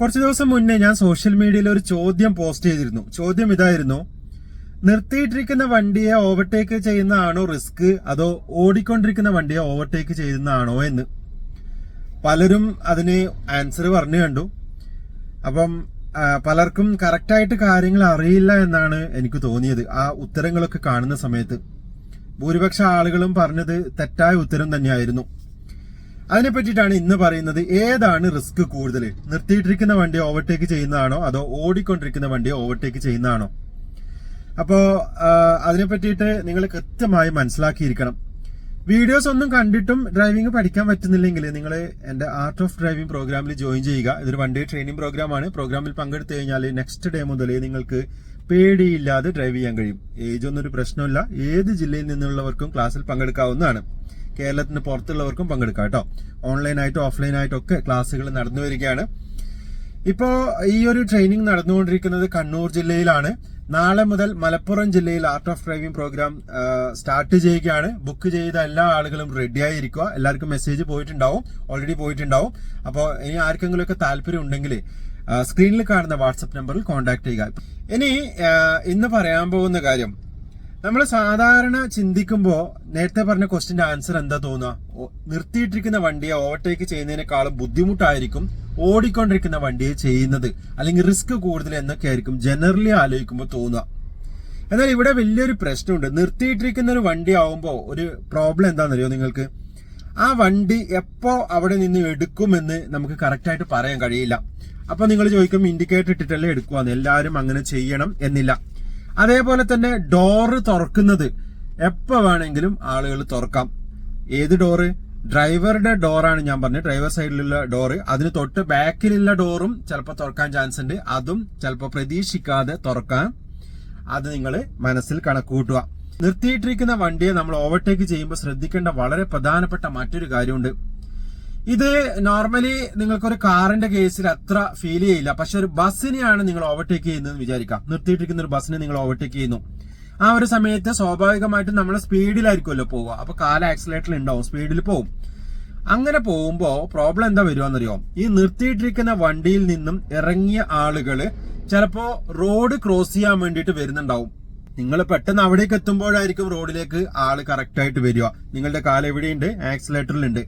കുറച്ച് ദിവസം മുന്നേ ഞാൻ സോഷ്യൽ മീഡിയയിൽ ഒരു ചോദ്യം പോസ്റ്റ് ചെയ്തിരുന്നു. ചോദ്യം ഇതായിരുന്നു. നിർത്തിയിട്ടിരിക്കുന്ന വണ്ടിയെ ഓവർടേക്ക് ചെയ്യുന്നതാണോ റിസ്ക് അതോ ഓടിക്കൊണ്ടിരിക്കുന്ന വണ്ടിയെ ഓവർടേക്ക് ചെയ്യുന്നതാണോ എന്ന്? പലരും അതിന് ആൻസർ പറഞ്ഞു കണ്ടു. അപ്പം പലർക്കും കറക്റ്റായിട്ട് കാര്യങ്ങൾ അറിയില്ല എന്നാണ് എനിക്ക് തോന്നിയത്. ആ ഉത്തരങ്ങളൊക്കെ കാണുന്ന സമയത്ത്. ഭൂരിപക്ഷ ആളുകളും പറഞ്ഞത് തെറ്റായ ഉത്തരം തന്നെയായിരുന്നു. അതിനെ പറ്റിയിട്ടാണ് ഇന്ന് പറയുന്നത് ഏതാണ് റിസ്ക് കൂടുതൽ? നിർത്തിയിട്ടിരിക്കുന്ന വണ്ടി ഓവർടേക്ക് ചെയ്യുന്നതാണോ? അതോ ഓടിക്കൊണ്ടിരിക്കുന്ന വണ്ടി ഓവർടേക്ക് ചെയ്യുന്നതാണോ? അപ്പോ അതിനെ പറ്റിയിട്ട് നിങ്ങൾ കൃത്യമായി മനസ്സിലാക്കിയിരിക്കണം. വീഡിയോസ് ഒന്നും കണ്ടിട്ടും ഡ്രൈവിംഗ് പഠിക്കാൻ പറ്റുന്നില്ലെങ്കിൽ നിങ്ങൾ എന്റെ ആർട്ട് ഓഫ് ഡ്രൈവിംഗ് പ്രോഗ്രാമിൽ ജോയിൻ ചെയ്യുക. ഇതൊരു വൺ ഡേ ട്രെയിനിങ് പ്രോഗ്രാമാണ് പ്രോഗ്രാമിൽ പങ്കെടുത്തു കഴിഞ്ഞാൽ നെക്സ്റ്റ് ഡേ മുതൽ നിങ്ങൾക്ക് പേടിയില്ലാതെ ഡ്രൈവ് ചെയ്യാൻ കഴിയും. ഏജ് ഒന്നും ഒരു പ്രശ്നമില്ല ഏത് ജില്ലയിൽ നിന്നുള്ളവർക്കും ക്ലാസ്സിൽ പങ്കെടുക്കാവുന്നതാണ്. കേരളത്തിന് പുറത്തുള്ളവർക്കും പങ്കെടുക്കാം കേട്ടോ. ഓൺലൈനായിട്ടും ഓഫ്ലൈനായിട്ടും ഒക്കെ ക്ലാസ്സുകൾ നടന്നു വരികയാണ്. ഇപ്പോ ഈ ഒരു ട്രെയിനിങ് നടന്നുകൊണ്ടിരിക്കുന്നത് കണ്ണൂർ ജില്ലയിലാണ്. നാളെ മുതൽ മലപ്പുറം ജില്ലയിൽ art of driving program start ചെയ്യുകയാണ്. ബുക്ക് ചെയ്ത എല്ലാ ആളുകളും റെഡി ആയിരിക്കുക. എല്ലാവർക്കും മെസ്സേജ് പോയിട്ടുണ്ടാവും. ഓൾറെഡി പോയിട്ടുണ്ടാവും. അപ്പോൾ ഇനി ആർക്കെങ്കിലും ഒക്കെ താല്പര്യം ഉണ്ടെങ്കിൽ സ്ക്രീനിൽ കാണുന്ന വാട്സപ്പ് നമ്പറിൽ കോൺടാക്ട് ചെയ്യുക. ഇനി ഇന്ന് പറയാൻ പോകുന്ന കാര്യം നമ്മൾ സാധാരണ ചിന്തിക്കുമ്പോൾ നേരത്തെ പറഞ്ഞ ക്വസ്റ്റിന്റെ ആൻസർ എന്താ തോന്നുക? നിർത്തിയിട്ടിരിക്കുന്ന വണ്ടിയെ ഓവർടേക്ക് ചെയ്യുന്നതിനേക്കാളും ബുദ്ധിമുട്ടായിരിക്കും ഓടിക്കൊണ്ടിരിക്കുന്ന വണ്ടിയെ ചെയ്യുന്നത്. അല്ലെങ്കിൽ റിസ്ക് കൂടുതൽ എന്നൊക്കെ ആയിരിക്കും ജനറലി ആലോചിക്കുമ്പോൾ തോന്നുക. എന്നാൽ ഇവിടെ വലിയൊരു പ്രശ്നമുണ്ട്. നിർത്തിയിട്ടിരിക്കുന്ന ഒരു വണ്ടി ആവുമ്പോൾ ഒരു പ്രോബ്ലം എന്താണെന്നറിയോ നിങ്ങൾക്ക്? ആ വണ്ടി എപ്പോ അവിടെ നിന്ന് എടുക്കുമെന്ന് നമുക്ക് കറക്റ്റായിട്ട് പറയാൻ കഴിയില്ല. അപ്പൊ നിങ്ങൾ ചോദിക്കും ഇൻഡിക്കേറ്റർ ഇട്ടിട്ടല്ലേ എടുക്കുവാന്ന്? എല്ലാവരും അങ്ങനെ ചെയ്യണം എന്നില്ല. അതേപോലെ തന്നെ ഡോറ് തുറക്കുന്നത് എപ്പോ വേണമെങ്കിലും ആളുകൾ തുറക്കാം. ഏത് ഡോറ് ഡ്രൈവറുടെ ഡോറാണ് ഞാൻ പറഞ്ഞത്. ഡ്രൈവർ സൈഡിലുള്ള ഡോറ് അതിന് തൊട്ട് ബാക്കിലുള്ള ഡോറും ചിലപ്പോൾ തുറക്കാൻ ചാൻസ് ഉണ്ട്. അതും ചിലപ്പോൾ പ്രതീക്ഷിക്കാതെ തുറക്കാൻ അത് നിങ്ങൾ മനസ്സിൽ കണക്കൂട്ടുക നിർത്തിയിട്ടിരിക്കുന്ന വണ്ടിയെ നമ്മൾ ഓവർടേക്ക് ചെയ്യുമ്പോൾ ശ്രദ്ധിക്കേണ്ട വളരെ പ്രധാനപ്പെട്ട മറ്റൊരു കാര്യമുണ്ട്. ഇത് നോർമലി നിങ്ങൾക്ക് ഒരു കാറിന്റെ കേസിൽ അത്ര ഫീൽ ചെയ്യില്ല. പക്ഷെ ഒരു ബസ്സിനെയാണ് നിങ്ങൾ ഓവർടേക്ക് ചെയ്യുന്നതെന്ന് വിചാരിക്കാം. നിർത്തിയിട്ടിരിക്കുന്ന ഒരു ബസ്സിനെ നിങ്ങൾ ഓവർടേക്ക് ചെയ്യുന്നു. ആ ഒരു സമയത്ത് സ്വാഭാവികമായിട്ടും നമ്മൾ സ്പീഡിലായിരിക്കുമല്ലോ പോവുക. അപ്പൊ കാല ആക്സിലേറ്ററിൽ ഉണ്ടാവും സ്പീഡിൽ പോവും. അങ്ങനെ പോകുമ്പോൾ പ്രോബ്ലം എന്താ വരുവാന്നറിയോ? ഈ നിർത്തിയിട്ടിരിക്കുന്ന വണ്ടിയിൽ നിന്നും ഇറങ്ങിയ ആളുകൾ ചിലപ്പോ റോഡ് ക്രോസ് ചെയ്യാൻ വേണ്ടിയിട്ട് വരുന്നുണ്ടാവും. നിങ്ങൾ പെട്ടെന്ന് അവിടേക്ക് എത്തുമ്പോഴായിരിക്കും റോഡിലേക്ക് ആൾ കറക്റ്റ് ആയിട്ട് വരിക. നിങ്ങളുടെ കാൽ എവിടെയുണ്ട്? ആക്സിലേറ്ററിലുണ്ട്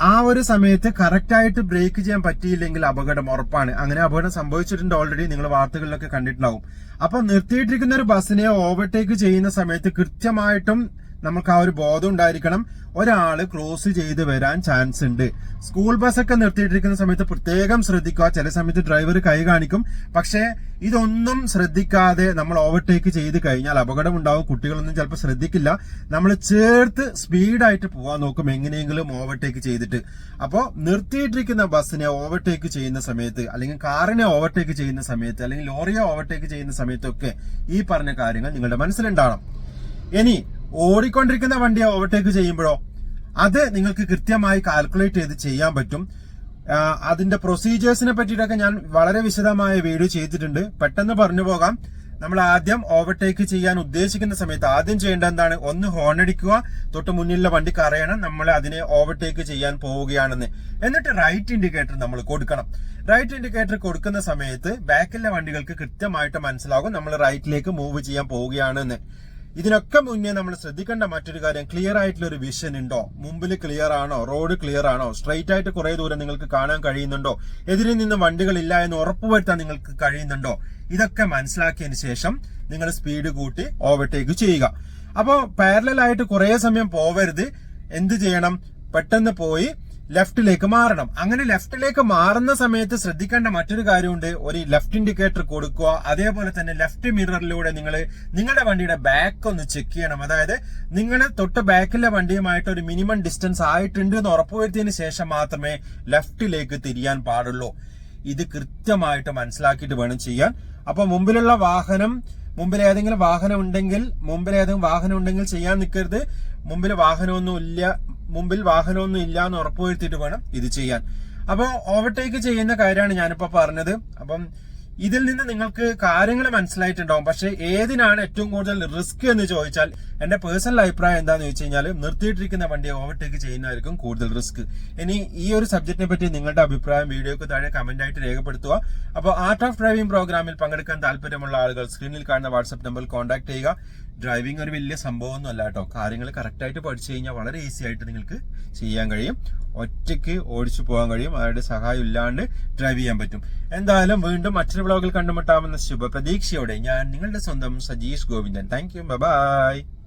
ആ ഒരു സമയത്ത് കറക്റ്റ് ആയിട്ട് ബ്രേക്ക് ചെയ്യാൻ പറ്റിയില്ലെങ്കിൽ അപകടം ഉറപ്പാണ്. അങ്ങനെ അപകടം സംഭവിച്ചിട്ടുണ്ട് ഓൾറെഡി നിങ്ങൾ വാർത്തകളിലൊക്കെ കണ്ടിട്ടുണ്ടാവും. അപ്പൊ നിർത്തിയിട്ടിരിക്കുന്ന ഒരു ബസ്സിനെ ഓവർടേക്ക് ചെയ്യുന്ന സമയത്ത് കൃത്യമായിട്ടും നമുക്ക് ആ ഒരു ബോധം ഉണ്ടായിരിക്കണം. ഒരാൾ ക്രോസ് ചെയ്ത് വരാൻ ചാൻസ് ഉണ്ട്. സ്കൂൾ ബസ്സൊക്കെ നിർത്തിയിട്ടിരിക്കുന്ന സമയത്ത് പ്രത്യേകം ശ്രദ്ധിക്കുക. ചില സമയത്ത് ഡ്രൈവർ കൈ കാണിക്കും. പക്ഷേ ഇതൊന്നും ശ്രദ്ധിക്കാതെ നമ്മൾ ഓവർടേക്ക് ചെയ്ത് കഴിഞ്ഞാൽ അപകടം ഉണ്ടാവും. കുട്ടികളൊന്നും ചിലപ്പോൾ ശ്രദ്ധിക്കില്ല. നമ്മൾ ചേർത്ത് സ്പീഡായിട്ട് പോകാൻ നോക്കും എങ്ങനെയെങ്കിലും ഓവർടേക്ക് ചെയ്തിട്ട്. അപ്പോൾ നിർത്തിയിട്ടിരിക്കുന്ന ബസ്സിനെ ഓവർടേക്ക് ചെയ്യുന്ന സമയത്ത് അല്ലെങ്കിൽ കാറിനെ ഓവർടേക്ക് ചെയ്യുന്ന സമയത്ത് അല്ലെങ്കിൽ ലോറിയെ ഓവർടേക്ക് ചെയ്യുന്ന സമയത്തൊക്കെ ഈ പറഞ്ഞ കാര്യങ്ങൾ നിങ്ങളുടെ മനസ്സിലുണ്ടാവണം ഇനി ഓടിക്കൊണ്ടിരിക്കുന്ന വണ്ടിയെ ഓവർടേക്ക് ചെയ്യുമ്പോഴോ അത് നിങ്ങൾക്ക് കൃത്യമായി കാൽക്കുലേറ്റ് ചെയ്ത് ചെയ്യാൻ പറ്റും. അതിന്റെ പ്രൊസീജിയേഴ്സിനെ പറ്റിയിട്ടൊക്കെ ഞാൻ വളരെ വിശദമായ വീഡിയോ ചെയ്തിട്ടുണ്ട്. പെട്ടെന്ന് പറഞ്ഞു പോകാം. നമ്മൾ ആദ്യം ഓവർടേക്ക് ചെയ്യാൻ ഉദ്ദേശിക്കുന്ന സമയത്ത് ആദ്യം ചെയ്യേണ്ട എന്താണ്? ഒന്ന് ഹോൺ അടിക്കുക തൊട്ട് മുന്നിലുള്ള വണ്ടിക്ക് അറിയണം നമ്മൾ അതിനെ ഓവർടേക്ക് ചെയ്യാൻ പോവുകയാണെന്ന്. എന്നിട്ട് റൈറ്റ് ഇൻഡിക്കേറ്റർ നമ്മൾ കൊടുക്കണം. റൈറ്റ് ഇൻഡിക്കേറ്റർ കൊടുക്കുന്ന സമയത്ത് ബാക്കിലെ വണ്ടികൾക്ക് കൃത്യമായിട്ട് മനസ്സിലാകും നമ്മൾ റൈറ്റിലേക്ക് മൂവ് ചെയ്യാൻ പോവുകയാണെന്ന്. ഇതിനൊക്കെ മുന്നേ നമ്മൾ ശ്രദ്ധിക്കേണ്ട മറ്റൊരു കാര്യം ക്ലിയർ ആയിട്ടുള്ള ഒരു വിഷൻ ഉണ്ടോ? മുമ്പിൽ ക്ലിയർ ആണോ? റോഡ് ക്ലിയർ ആണോ? സ്ട്രൈറ്റ് ആയിട്ട് കുറെ ദൂരം നിങ്ങൾക്ക് കാണാൻ കഴിയുന്നുണ്ടോ? എതിരിൽ നിന്ന് വണ്ടികളില്ല എന്ന് ഉറപ്പുവരുത്താൻ നിങ്ങൾക്ക് കഴിയുന്നുണ്ടോ? ഇതൊക്കെ മനസ്സിലാക്കിയതിന് ശേഷം നിങ്ങൾ സ്പീഡ് കൂട്ടി ഓവർടേക്ക് ചെയ്യുക. അപ്പോൾ പാരലായിട്ട് കുറെ സമയം പോവരുത്. എന്ത് ചെയ്യണം? പെട്ടെന്ന് പോയി ലെഫ്റ്റിലേക്ക് മാറണം. അങ്ങനെ ലെഫ്റ്റിലേക്ക് മാറുന്ന സമയത്ത് ശ്രദ്ധിക്കേണ്ട മറ്റൊരു കാര്യമുണ്ട്. ഒരു ലെഫ്റ്റ് ഇൻഡിക്കേറ്റർ കൊടുക്കുക. അതേപോലെ തന്നെ ലെഫ്റ്റ് മിററിലൂടെ നിങ്ങൾ നിങ്ങളുടെ വണ്ടിയുടെ ബാക്ക് ഒന്ന് ചെക്ക് ചെയ്യണം. അതായത് നിങ്ങൾ തൊട്ട് ബാക്കിലെ വണ്ടിയുമായിട്ട് ഒരു മിനിമം ഡിസ്റ്റൻസ് ആയിട്ടുണ്ട് എന്ന് ഉറപ്പുവരുത്തിയതിനു ശേഷം മാത്രമേ ലെഫ്റ്റിലേക്ക് തിരിയാൻ പാടുള്ളൂ. ഇത് കൃത്യമായിട്ട് മനസ്സിലാക്കിയിട്ട് വേണം ചെയ്യാൻ. അപ്പൊ മുമ്പിലുള്ള വാഹനം മുമ്പിൽ ഏതെങ്കിലും വാഹനം ഉണ്ടെങ്കിൽ മുമ്പിൽ ഏതെങ്കിലും വാഹനം ഉണ്ടെങ്കിൽ ചെയ്യാൻ നിൽക്കരുത് മുമ്പിൽ വാഹനമൊന്നും ഇല്ല മുമ്പിൽ വാഹനമൊന്നും ഇല്ല എന്ന് ഉറപ്പുവരുത്തിയിട്ട് വേണം ഇത് ചെയ്യാൻ. അപ്പോൾ ഓവർടേക്ക് ചെയ്യുന്ന കാര്യമാണ് ഞാനിപ്പോ പറഞ്ഞത്. അപ്പം ഇതിൽ നിന്ന് നിങ്ങൾക്ക് കാര്യങ്ങൾ മനസ്സിലായിട്ടുണ്ടാവും. പക്ഷേ ഏതിനാണ് ഏറ്റവും കൂടുതൽ റിസ്ക് എന്ന് ചോദിച്ചാൽ എന്റെ പേഴ്സണൽ അഭിപ്രായം എന്താന്ന് ചോദിച്ചു കഴിഞ്ഞാൽ നിർത്തിയിട്ടിരിക്കുന്ന വണ്ടി ഓവർടേക്ക് ചെയ്യുന്നതായിരിക്കും കൂടുതൽ റിസ്ക് ഇനി ഈ ഒരു സബ്ജക്റ്റിനെ പറ്റി നിങ്ങളുടെ അഭിപ്രായം വീഡിയോക്ക് താഴെ കമന്റ് ആയിട്ട് രേഖപ്പെടുത്തുക. അപ്പോൾ ആർട്ട് ഓഫ് ഡ്രൈവിംഗ് പ്രോഗ്രാമിൽ പങ്കെടുക്കാൻ താല്പര്യമുള്ള ആളുകൾ സ്ക്രീനിൽ കാണുന്ന വാട്സ്ആപ്പ് നമ്പറിൽ കോൺടാക്ട് ചെയ്യുക. ഡ്രൈവിംഗ് ഒരു വലിയ സംഭവമൊന്നും അല്ല കേട്ടോ. കാര്യങ്ങൾ കറക്റ്റായിട്ട് പഠിച്ചു കഴിഞ്ഞാൽ വളരെ ഈസി ആയിട്ട് നിങ്ങൾക്ക് ചെയ്യാൻ കഴിയും. ഒറ്റയ്ക്ക് ഓടിച്ചു പോകാൻ കഴിയും. അവരുടെ സഹായം ഇല്ലാണ്ട് ഡ്രൈവ് ചെയ്യാൻ പറ്റും. എന്തായാലും വീണ്ടും മറ്റൊരു ബ്ലോഗിൽ കണ്ടുമുട്ടാമെന്ന ശുഭപ്രതീക്ഷയോടെ ഞാൻ നിങ്ങളുടെ സ്വന്തം Sajeesh Govindan. Thank you bye